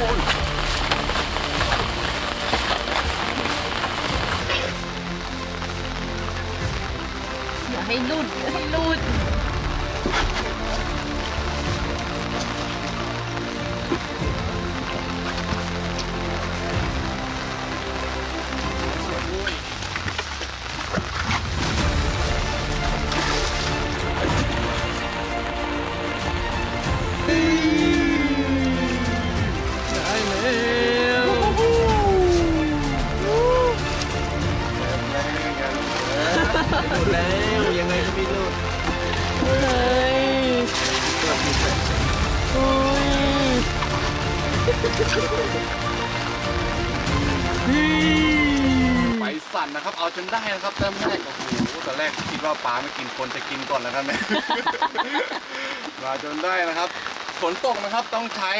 ให้รุดให้รุด ดแล้วยังไงก็ไม่หลุดเฮ้ยอุ้ยไปสั่นนะครับ เอาจนได้นะครับแต้มแรกโอ้โหตอนแรกคิดว่าปลาไม่กินคนจะกินก่อนแล้วกันเนี่ยมาจนได้นะครับ ฝนตกนะครับต้องใช้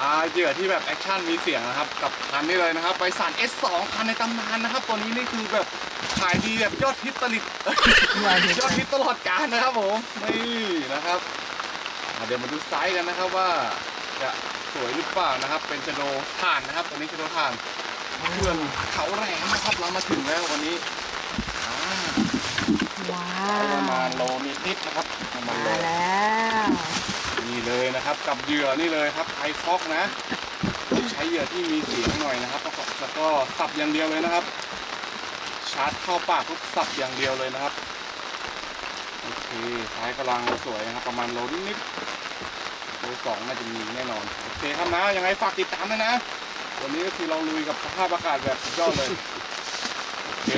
อ่าเหยื่อที่แบบแอคชั่นมีเสียงนะครับกับคันนี้เลยนะครับไปสั่น S2 คันในตำนานนะครับตัวนี้นี่คือแบบขายดีแบบยอดฮิตตลิดยอดฮิตตลอดกาลนะครับผมนี่นะครับอ่าเดี๋ยวมาดูไซส์กันนะครับว่าจะสวยหรือเปล่านะครับ เป็นชะโดถ่านนะครับตัวนี้ชะโดถ่านเพื่อนเขาแหลมนะครับเรามาถึงแล้ววันนี้อ่าว้าประวมาณโลนิดๆนะครับประมาณโล มาแล้ว นี่เลยนะครับกับเหยื่อนี่เลยครับไอฟอกนะใช้เหยื่อที่มีเสียงหน่อยนะครับแล้วก็สับอย่างเดียวเลยนะครับ ชาร์จเข้าปากปุ๊บสับอย่างเดียวเลยนะครับโอเคท้ายกำลังสวยนะครับ ประมาณโลนิดๆโลสองน่าจะมีแน่นอนโอเคครับนะยังไงฝากติดตามด้วยนะวันนี้ก็คือเราลุยกับสภาพอากาศแบบสุดยอดเลยโอเค